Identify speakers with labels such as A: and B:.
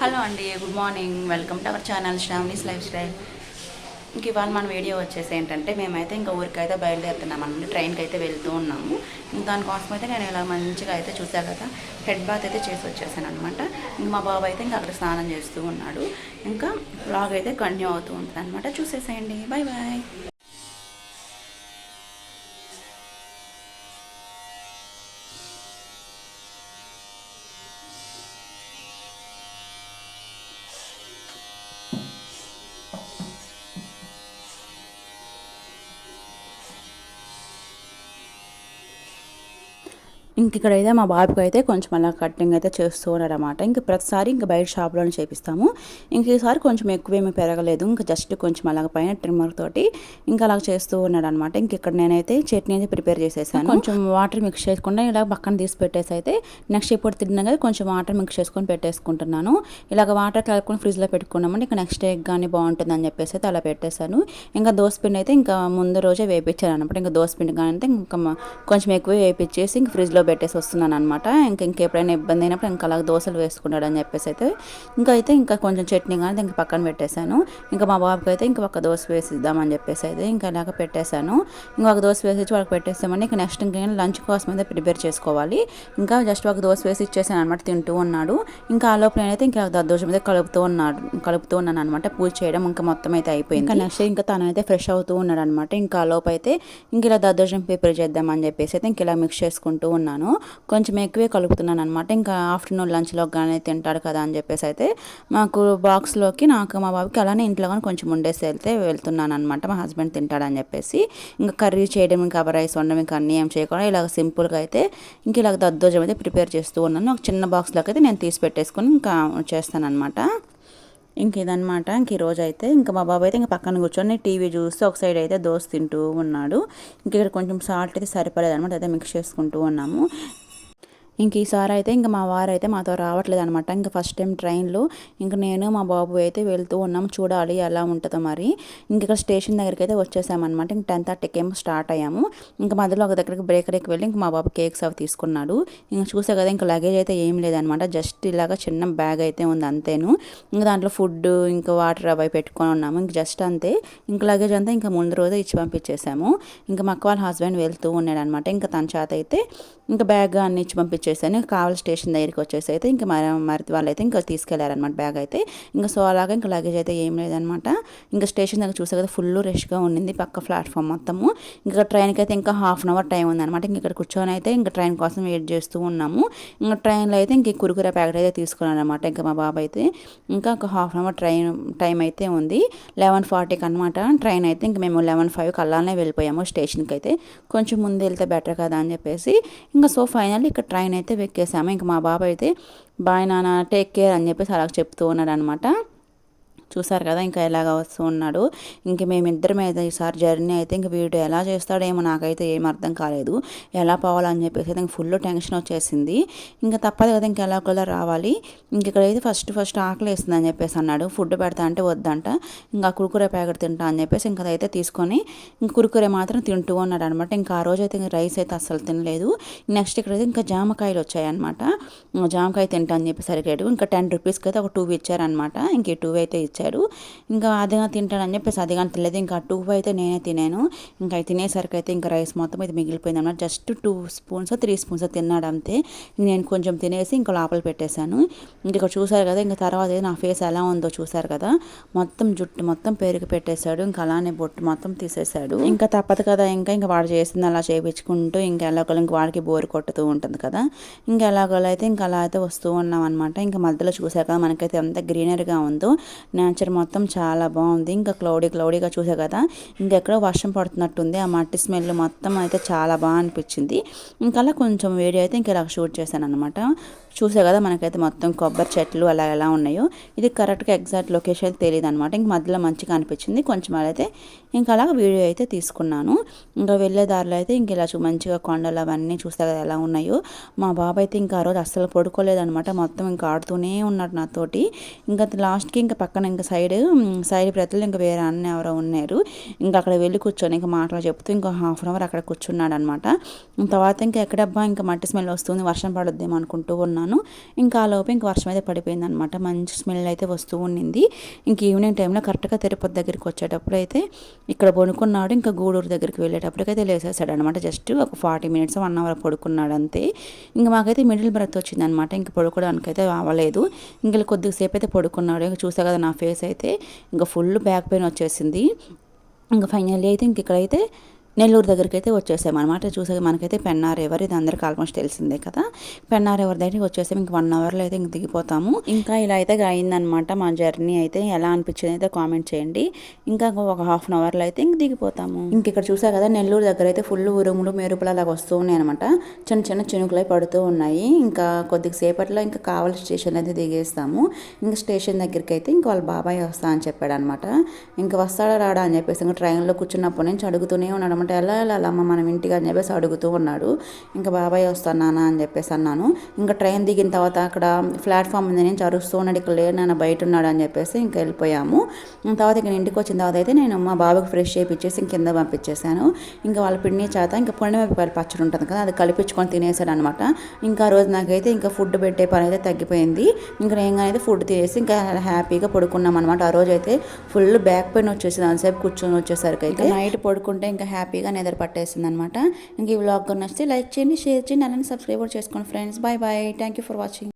A: Hello అండి good morning. Welcome to our channel Shravani's life style. ఇంక ఇవాళ మన వీడియో వచ్చేసి ఏంటంటే మేమైతే ఇంకా ఊరికైతే బయలుదేరుతున్నాం అండి ట్రైన్కి అయితే వెళ్తూ ఉన్నాము. ఇంక దానికోసం అయితే నేను ఇలా మంచిగా అయితే చూసా కదా హెడ్ బాత్ అయితే చేసి వచ్చేసాను అనమాట ఇంక మా బాబు అయితే ఇంకా అక్కడ స్నానం చేస్తూ ఉన్నాడు. ఇంకా బ్లాగ్ అయితే కంటిన్యూ అవుతూ ఉంటుంది అనమాట చూసేసేయండి. బాయ్ బాయ్ ఇంక ఇక్కడైతే మా బాబుకి అయితే కొంచెం అలా కటింగ్ అయితే చేస్తూ ఉన్నారన్నమాట. ఇంక ప్రతిసారి ఇంకా బయట షాప్లోనే చేపిస్తాము. ఇంక ఈసారి కొంచెం ఎక్కువేమీ పెరగలేదు. ఇంకా జస్ట్ కొంచెం అలాగ పైన ట్రిమ్మర్ తోటి ఇంకా అలా చేస్తూ ఉన్నాడు అనమాట ఇంక ఇక్కడ నేనైతే చట్నీ అయితే ప్రిపేర్ చేసేసాను. కొంచెం వాటర్ మిక్స్ చేసుకుంటే ఇలా పక్కన తీసి పెట్టేసి అయితే నెక్స్ట్ ఇప్పుడు తిన్నాక కొంచెం వాటర్ మిక్స్ చేసుకొని పెట్టేసుకుంటున్నాను. ఇలాగ వాటర్ కలుపుకొని ఫ్రిడ్జ్లో పెట్టుకున్నామంటే ఇంకా నెక్స్ట్ డే కానీ బాగుంటుంది అని చెప్పేసి అయితే అలా పెట్టేశాను. ఇంకా దోసపిండి అయితే ఇంకా ముందు రోజే వేపించాను అనమాట ఇంకా దోసపిండి కానీ అయితే ఇంకా కొంచెం ఎక్కువ వేపించేసి ఇంక ఫ్రిడ్జ్లో పెట్టేసి వస్తున్నాను అనమాట ఇంక ఇంకెప్పుడైనా ఇబ్బంది అయినప్పుడు ఇంకా అలా దోశలు వేసుకున్నాడు అని చెప్పేసి అయితే ఇంకా అయితే ఇంకా కొంచెం చట్నీ కానీ ఇంక పక్కన పెట్టేశాను. ఇంకా మా బాబుకి అయితే ఇంకా ఒక దోశ వేసిద్దామని చెప్పేసి అయితే ఇంకా ఇలాగ పెట్టేశాను. ఇంకా ఒక దోశ వేసి వాళ్ళకి పెట్టేసామని ఇంకా నెక్స్ట్ ఇంకా లంచ్ కోసం అయితే ప్రిపేర్ చేసుకోవాలి. ఇంకా జస్ట్ ఒక దోశ వేసి ఇచ్చేసాను అనమాట తింటూ ఉన్నాడు. ఇంకా ఆ లోపల నేనైతే ఇంకా దోశ మీద కలుపుతూ ఉన్నాడు కలుపుతూ ఉన్నాను అనమాట పూజ చేయడం ఇంకా మొత్తం అయితే అయిపోయింది. ఇంకా నెక్స్ట్ ఇంకా తనైతే ఫ్రెష్ అవుతూ ఉన్నాడు అనమాట ఇంకా ఆ లోపు అయితే ఇంక ఇలా దద్దోజనం ప్రిపేర్ చేద్దామని చెప్పేసి అయితే ఇంక ఇలా మిక్స్ చేసుకుంటూ ఉన్నాను. కొంచెం ఎక్కువే కలుపుతున్నాను అనమాట ఇంకా ఆఫ్టర్నూన్ లంచ్లో కానీ తింటాడు కదా అని చెప్పేసి అయితే మాకు బాక్స్లోకి నాకు మా బాబుకి అలానే ఇంట్లో కానీ కొంచెం ఉండేసి వెళ్తే వెళ్తున్నాను అనమాట మా హస్బెండ్ తింటాడని చెప్పేసి. ఇంకా కర్రీ చేయడం ఇంకా రైస్ వండడం ఇంకా అన్నీ ఏం చేయకుండా ఇలాగ సింపుల్గా అయితే ఇంక ఇలాగ దద్దోజం అయితే ప్రిపేర్ చేస్తూ ఉన్నాను. ఒక చిన్న బాక్స్లోకి అయితే నేను తీసి పెట్టేసుకొని ఇంకా చేస్తాను అనమాట ఇంక ఇదనమాట ఇంక ఈరోజు అయితే ఇంకా మా బాబాయ్ అయితే ఇంకా పక్కన కూర్చొని టీవీ చూస్తూ ఒక సైడ్ అయితే దోశ తింటూ ఉన్నాడు. ఇంక ఇక్కడ కొంచెం సాల్ట్ అయితే సరిపడలేదు అనమాట అయితే మిక్స్ చేసుకుంటూ ఉన్నాము. ఇంక ఈసారి అయితే ఇంకా మా వారు అయితే మాతో రావట్లేదు అనమాట ఇంకా ఫస్ట్ టైం ట్రైన్లో ఇంక నేను మా బాబు అయితే వెళ్తూ ఉన్నాం. చూడాలి ఎలా ఉంటుందో మరి. ఇంక ఇక్కడ స్టేషన్ దగ్గరికి అయితే వచ్చేసామన్నమాట. ఇంక టెన్ థర్టీకి ఏమో స్టార్ట్ అయ్యాము. ఇంకా మధ్యలో ఒక దగ్గరికి బ్రేకరీకి వెళ్ళి ఇంక మా బాబు కేక్స్ అవి తీసుకున్నాడు. ఇంక చూసే కదా ఇంకా లగేజ్ అయితే ఏం లేదనమాట జస్ట్ ఇలాగా చిన్న బ్యాగ్ అయితే ఉంది అంతేను. ఇంక దాంట్లో ఫుడ్ ఇంకా వాటర్ అవి పెట్టుకొని ఉన్నాము. ఇంక జస్ట్ అంతే. ఇంక లగేజ్ అంతా ఇంకా ముందు రోజే ఇచ్చి పంపించేసాము. ఇంకా మా అక్క వాళ్ళ హస్బెండ్ వెళ్తూ ఉన్నాడు అనమాట ఇంకా తన చేత అయితే ఇంకా బ్యాగ్ అన్ని ఇచ్చి పంపించేసాను. ఇంకా కావాలి స్టేషన్ దగ్గరికి వచ్చేసి అయితే ఇంకా మరి మరి వాళ్ళు అయితే ఇంకా తీసుకెళ్ళారనమాట బ్యాగ్ అయితే. ఇంకా సో అలాగా ఇంకా లగేజ్ అయితే ఏం లేదనమాట ఇంకా స్టేషన్ దగ్గర చూసే కదా ఫుల్ రష్గా ఉండింది పక్క ప్లాట్ఫామ్ మొత్తము. ఇంకా ట్రైన్కి అయితే ఇంకా హాఫ్ అన్ అవర్ టైం ఉందనమాట ఇంక ఇక్కడ కూర్చొని అయితే ఇంకా ట్రైన్ కోసం వెయిట్ చేస్తూ ఉన్నాము. ఇంకా ట్రైన్లో అయితే ఇంక కురుకురే ప్యాకెట్ అయితే తీసుకున్నాను అనమాట ఇంకా మా బాబు అయితే ఇంకా ఒక half an hour train time అయితే ఉంది. లెవెన్ ఫార్టీకి అనమాట ట్రైన్ అయితే. ఇంక మేము లెవెన్ ఫైవ్ అలానే వెళ్ళిపోయాము స్టేషన్కి అయితే కొంచెం ముందు వెళ్తే బెటర్ కదా అని చెప్పేసి ఇంకా సో ఫైనల్లీ ఇక్కడ ట్రైన్ అయితే వెక్కేసాము. ఇంకా మా బాబు అయితే బాయ్ నాన్న టేక్ కేర్ అని చెప్పేసి అలా చెప్తూ ఉన్నాడు అనమాట చూసారు కదా ఇంకా ఎలాగ వస్తూ ఉన్నాడు. ఇంక మేమిద్దరం అయితే ఈసారి జర్నీ అయితే ఇంక వీడు ఎలా చేస్తాడేమో నాకైతే ఏం అర్థం కాలేదు. ఎలా పోవాలని చెప్పేసి అయితే ఫుల్ టెన్షన్ వచ్చేసింది. ఇంకా తప్పదు కదా ఇంకా ఎలా కూడా రావాలి. ఇంక ఇక్కడైతే ఫస్ట్ ఫస్ట్ ఆకలి వేస్తుంది అని చెప్పేసి అన్నాడు. ఫుడ్ పెడతా అంటే వద్దంట. ఇంకా కురుకురే ప్యాకెట్ తింటా అని చెప్పేసి ఇంకా అదైతే తీసుకొని ఇంక కురుకురే మాత్రం తింటూ ఉన్నాడు అనమాట ఇంకా ఆ రోజు అయితే ఇంకా రైస్ అయితే అస్సలు తినలేదు. నెక్స్ట్ ఇక్కడైతే ఇంకా జామకాయలు వచ్చాయన్నమాట. జామకాయ తింటా అని చెప్పేసి ఇంకా టెన్ రూపీస్కి అయితే ఒక టూ ఇచ్చారనమాట ఇంక టూ అయితే ఇచ్చారు. ఇంకా అదిగా తింటాడని చెప్పేసి అదిగా తినలేదు ఇంకా టూ అయితే నేనే తినాను. ఇంకా తినేసరికి అయితే ఇంకా రైస్ మొత్తం అయితే మిగిలిపోయింది అన్నమాట. Just two spoons three spoons తిన్నాడు అంతే. నేను కొంచెం తినేసి ఇంకా లోపల పెట్టేశాను. ఇంకా చూసారు కదా ఇంకా తర్వాత అయితే నా ఫేస్ ఎలా ఉందో చూసారు కదా. మొత్తం జుట్టు మొత్తం పెరుగు పెట్టేశాడు. ఇంకా అలానే బొట్టు మొత్తం తీసేశాడు. ఇంకా తప్పదు కదా ఇంకా ఇంకా వాడు చేసింది అలా చేయించుకుంటూ ఇంకా ఎలాగోలా ఇంకా వాడికి బోరు కొట్టుతూ ఉంటుంది కదా. ఇంకా ఎలాగోలా అయితే ఇంకా అలా అయితే వస్తూ ఉన్నాం అనమాట ఇంకా మధ్యలో చూసాక కదా మనకైతే ఎంత గ్రీనరీగా ఉందో. నేచర్ మొత్తం చాలా బాగుంది. ఇంకా క్లౌడీ క్లౌడీగా చూసా కదా ఇంకెక్కడో వర్షం పడుతున్నట్టుంది. ఆ మట్టి స్మెల్ మొత్తం అయితే చాలా బాగా అనిపించింది. ఇంకా అలా కొంచెం వీడియో అయితే ఇంకా ఇలా షూట్ చేశాను అనమాట చూసా కదా మనకైతే మొత్తం కొబ్బరి చెట్లు అలా ఎలా ఉన్నాయో. ఇది కరెక్ట్గా ఎగ్జాక్ట్ లొకేషన్ తెలియదు అనమాట ఇంక మధ్యలో మంచిగా అనిపించింది. కొంచెం అలా అయితే ఇంకా అలా వీడియో అయితే తీసుకున్నాను. ఇంకా వెళ్ళే దారిలో అయితే ఇంక ఇలా చూ- మంచిగా కొండలు అవన్నీ చూస్తే కదా ఎలా ఉన్నాయో. మా బాబాయ్ అయితే ఇంకా ఆ రోజు అస్సలు పడుకోలేదనమాట మొత్తం ఇంకా ఆడుతూనే ఉన్నాడు నాతోటి. ఇంకా లాస్ట్కి ఇంకా పక్కన ఇంకా సైడ్ సైడ్ ప్రతులు ఇంకా వేరే అన్న ఎవరో ఉన్నారు. ఇంకా అక్కడ వెళ్ళి కూర్చొని ఇంకా మాటలు చెప్తూ ఇంకా హాఫ్ అన్ అవర్ అక్కడ కూర్చున్నాడు అనమాట తర్వాత ఇంకా ఎక్కడబ్బా ఇంకా మట్టి స్మెల్ వస్తుంది వర్షం పడుద్దేమో అనుకుంటూ ఉన్నాను. ఇంకా ఆ లోపు ఇంకా వర్షం అయితే పడిపోయింది అనమాట మంచి స్మెల్ అయితే వస్తూ ఉండింది. ఇంక ఈవినింగ్ టైంలో కరెక్ట్గా తిరుపతి దగ్గరికి వచ్చేటప్పుడు అయితే ఇక్కడ పడుకున్నాడు. ఇంకా గూడూరు దగ్గరికి వెళ్ళేటప్పటికైతే లేసేసాడు అనమాట జస్ట్ ఒక ఫార్టీ మినిట్స్ వన్ అవర్ పడుకున్నాడు అంతే. ఇంకా మాకైతే మిడిల్ బ్రెత్ వచ్చింది అనమాట పడుకోవడానికి అయితే అవ్వలేదు ఇంకా కొద్దిసేపు అయితే పడుకున్నాడు. ఇంకా చూసా కదా నా ఫేస్ అయితే ఇంకా ఫుల్ బ్యాక్ పెయిన్ వచ్చేసింది. ఇంకా ఫైనల్లీ అయితే ఇంక ఇక్కడైతే నెల్లూరు దగ్గరికి అయితే వచ్చేసామన్నమాట చూసాక మనకైతే పెన్నార్ ఎవరు ఇది అందరికి ఆల్మోస్ట్ తెలిసిందే కదా. పెన్నార్ ఎవరి దగ్గరికి వచ్చేసాం ఇంక వన్ అవర్లో అయితే ఇంక దిగిపోతాము. ఇంకా ఇలా అయితే అయిందనమాట మా జర్నీ అయితే. ఎలా అనిపించింది అయితే కామెంట్ చేయండి. ఇంకా ఒక హాఫ్ అన్ అవర్లో అయితే ఇంక దిగిపోతాము. ఇంక ఇక్కడ చూసా కదా నెల్లూరు దగ్గర అయితే ఫుల్ ఉరుములు మెరుపులు అలాగ వస్తూ ఉన్నాయి అనమాట చిన్న చిన్న చినుకులు పడుతూ ఉన్నాయి. ఇంకా కొద్దిగా సేపట్లో ఇంకా కావాలి స్టేషన్ అయితే దిగేస్తాము. ఇంకా స్టేషన్ దగ్గరికి అయితే ఇంకా వాళ్ళ బాబాయ్ వస్తా అని చెప్పాడు అనమాట ఇంకా వస్తాడా రాడా అని చెప్పేసి ఇంకా ట్రైన్లో కూర్చున్నప్పటి నుంచి అడుగుతూనే ఉన్నాడు అనమాట ఎలా వెళ్ళాలమ్మ మనం ఇంటికి అని చెప్పేసి అడుగుతూ ఉన్నాడు. ఇంకా బాబాయ్ వస్తాను అని చెప్పేసి అన్నాను. ఇంకా ట్రైన్ దిగిన తర్వాత అక్కడ ప్లాట్ఫామ్ ఉంది నేను చరుస్తూ ఉన్నాడు. ఇక్కడ లేడు నాన్న బయట ఉన్నాడు అని చెప్పేసి ఇంకా వెళ్ళిపోయాము. తర్వాత ఇక్కడ ఇంటికి వచ్చిన తర్వాత అయితే నేను మా బాబుకి ఫ్రెష్ చేయించేసి ఇంక కింద పంపించేశాను. ఇంకా వాళ్ళ పిండి చేత ఇంకా పొండిమిరపకాయల పచ్చడి ఉంటుంది కదా అది కలిపించుకొని తినేసాడు అనమాట ఇంకా ఆ రోజు నాకైతే ఇంకా ఫుడ్ పెట్టే పని అయితే తగ్గిపోయింది. ఇంకా నేను అయితే ఫుడ్ తినేసి ఇంకా హ్యాపీగా పడుకున్నాం అనమాట ఆ రోజు అయితే ఫుల్ బ్యాక్ పెయిన్ వచ్చేసింది. అంతసేపు కూర్చొని వచ్చేసరికి అయితే నైట్ పడుకుంటే ఇంకా హ్యాపీగా నిద్ర పట్టేసింది అనమాట ఇంక ఈ వ్లాగ్ నచ్చితే లైక్ చేయండి షేర్ చేయండి అలానే సబ్స్క్రైబ్ కూడా చేసుకోండి friends. Bye bye. Thank you for watching